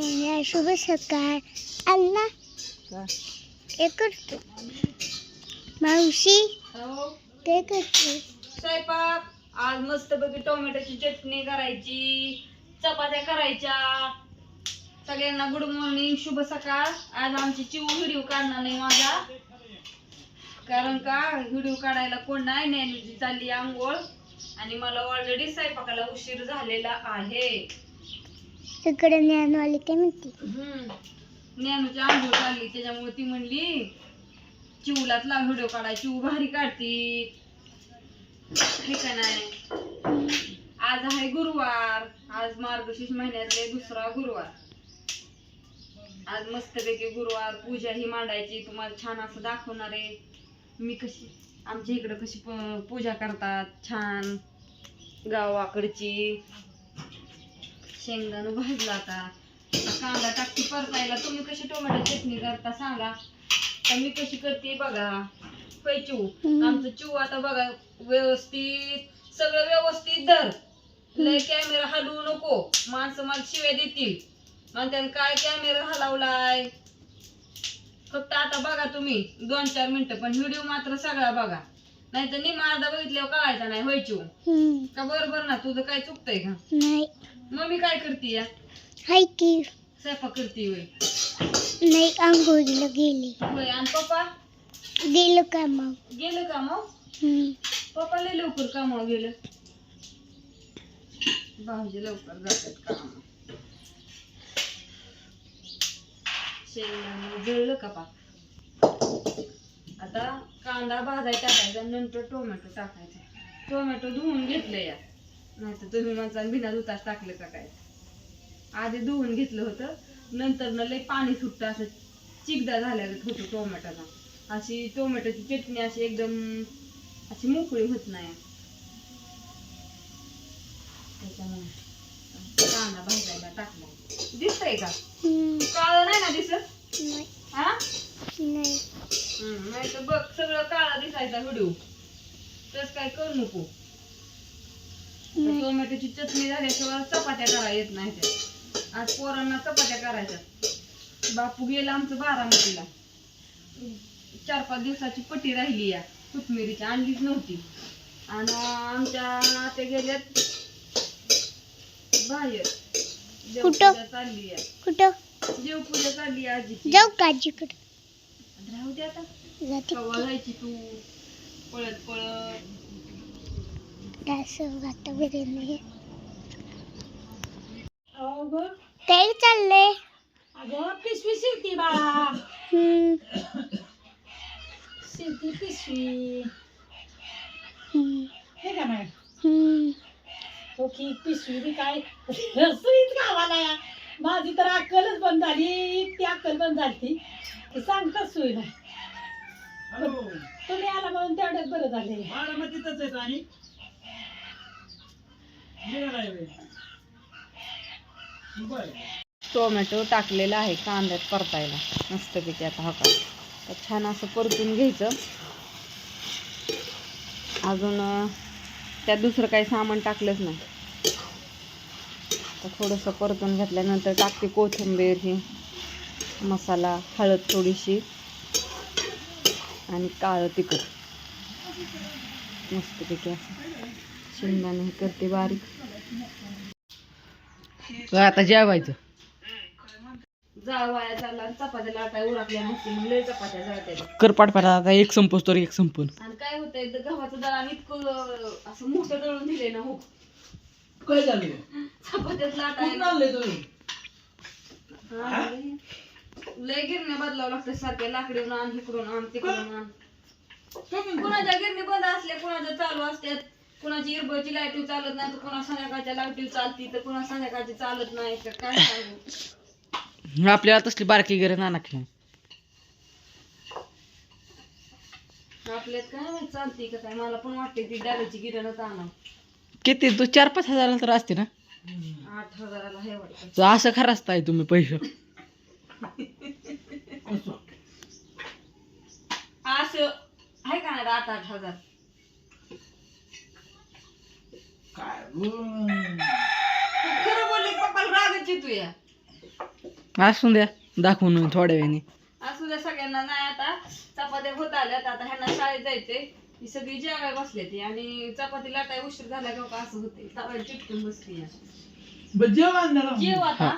शुभ सकाळ अण्णा काय करतो मावशी हो करतो. स्वयंपाक. आज मस्त टोमॅटोची चटणी करायची चपात्या करायच्या. सगळ्यांना गुड मॉर्निंग शुभ सकाळ. आज आमची चिव व्हिडिओ काढणार नाही माझा. कारण का व्हिडिओ काढायला कोण नाही नेहमीची चालली आंघोळ. आणि मला ऑलरेडी स्वयंपाकाला उशीर झालेला आहे. इकडे ज्ञानवाली काय म्हणते. ज्ञानूची आंघोळ चालली त्याच्यामुळे ती म्हणली चिवलाच लाव व्हिडिओ काढाय चिव भारी काढती. हे का नाही? आज आहे गुरुवार. आज मार्गशीर्ष महिन्यातले दुसरा गुरुवार. आज मस्तपैकी गुरुवार पूजा ही मांडायची. तुम्हाला छान असं दाखवणार आहे. मी कशी आमच्या इकडं कशी पूजा करतात. छान. गावाकडची. शेंगदाणं भाजला आता कांदा टाकती परतायला. तुम्ही कशी टोमॅटो चटणी करता सांगा. तर मी कशी करते बघा. हम्म. आमचं चिव आता बघा व्यवस्थित सगळं व्यवस्थित धर. लय कॅमेरा हलवू नको. माणसं मला शिव्या देतील. म्हणतात काय कॅमेरा हलवलाय? फक्त आता बघा तुम्ही. दोन चार मिनिटं पण व्हिडिओ मात्र सगळा बघा. नाही तर निमा अर्धा बघितल्यावर कळायचा नाही. हम्म, का बरोबर ना? तुझं काय चुकतंय का? नाही. मम्मी काय करते या हाय की. स्वयंपाक करते होय. नाही आंघोळीला गेले. होय आणि पप्पा? गेलो का मग गेलं का मग हम्म, पप्पा लय लवकर कामावर गेलं. भाऊजी लवकर जातात काम शेंगदाणे जळलं का पाक आता कांदा भाजायला टाकायचा नंतर टोमॅटो टाकायचा. टोमॅटो धुवून घेतलं या नाही तर तुम्ही माझा बिना दुताच टाकलं का काय? आधी धुवून घेतलं होतं नंतर न लय पाणी सुटतं असं चिकदा झाल्यागत होतं टोमॅटोचा. अशी टोमॅटोची चटणी अशी एकदम अशी मोकळी होत नाही. त्याच्यामुळे कांदा भाजायला टाकला दिसतंय का? काळं नाही ना दिसत? नाही. हा? नाही. नाही तर बघ सगळं काळा दिसायचा व्हिडिओ. तस काय करू नको. तर टोमॅटोची चटणी झाल्याशिवाय चपात्या करा येत नाही त्या. आज पोरांना चपात्या करायच्या बापू गेला आमचं बारामतीला. चार पाच दिवसाची पट्टी राहिली या. कोथमिरीची आणलीच नव्हती. आणि आमच्या ते गेल्यात बाहेर. देवपूजा चालली आहे कुठं? देवपूजा चालली आहे आजीची. जाऊ राहू दे आता. कवा जायची तू? पळत पळत. आता बिर्याणी अगं काय चाललंय. अगं पिशवी शिरती बाळा हम्म, शिरती पिशवी. हम्म, हे का नाही हम्म. ओके पिशवी बी काय? सुईत गावाला माझी तर अक्कलच बंद झाली. इतकी अक्कल बंद झाली ती. सांगताच सुई नाही. तुम्ही आला म्हणून तेवढ्यात बरं झाले आहेत आणि. टोमॅटो टाकलेला आहे कांद्यात परतायला. मस्तपैकी आता हा का तर छान असं परतून घ्यायचं. अजून त्यात दुसरं काही सामान टाकलंच नाही. तर थोडंसं परतून घेतल्यानंतर टाकते कोथिंबीर ही मसाला हळद थोडीशी आणि काळं तिखट. मस्तपैकी असं. शेंगदाणे हे करते बारीक. आता जेवायचं. जावाया चालला आणि चपात्या लाटाय उरकल्या मग लय चपात्या जळत्या कर पाठपाठा आता एक संपोस तर एक संपून. आणि काय होतंय गव्हाचं दळण इतकं असं मोठं दळून दिले ना हो. काय झालं? चपात्यात हा, लय- गिरण्या बदलावं लागतं सारख्या लाकडीवरून आण इकडून आण तिकडून आण. कुणाच्या गिरणी बंद असल्या कुणाच्या चालू असतात कुणाची इरबळची लाइट चालत नाही तर कुणा संध्याकाळच्या लाईटी चालती तर कुणा संध्याकाळची चालत नाही तर काय सांगू? आपल्याला तसली बारकी गरज ना नाखली आपल्यात काय माहीत चालती का काय मला पण वाटते ती डाळीची गिरणच आणा किती? तू चार पाच हजार तर असते ना? आठ हजाराला हे वाटतं. तर असं खरं असताय तुम्ही पैसे. असं आहे का नाही आठ आठ हजार काय खरं बोलले पप्पाला रागच येतो या असू द्या दाखवून थोड्या वेळाने. असू द्या सगळ्यांना नाही आता. चपात्या होत आल्यात आता ह्यांना शाळेत जायचंय. ही सगळी जेवाय बसले ती. आणि चपाती लाटाय उशीर झाला का असं होते तवा चिटकून बसली जेव आता.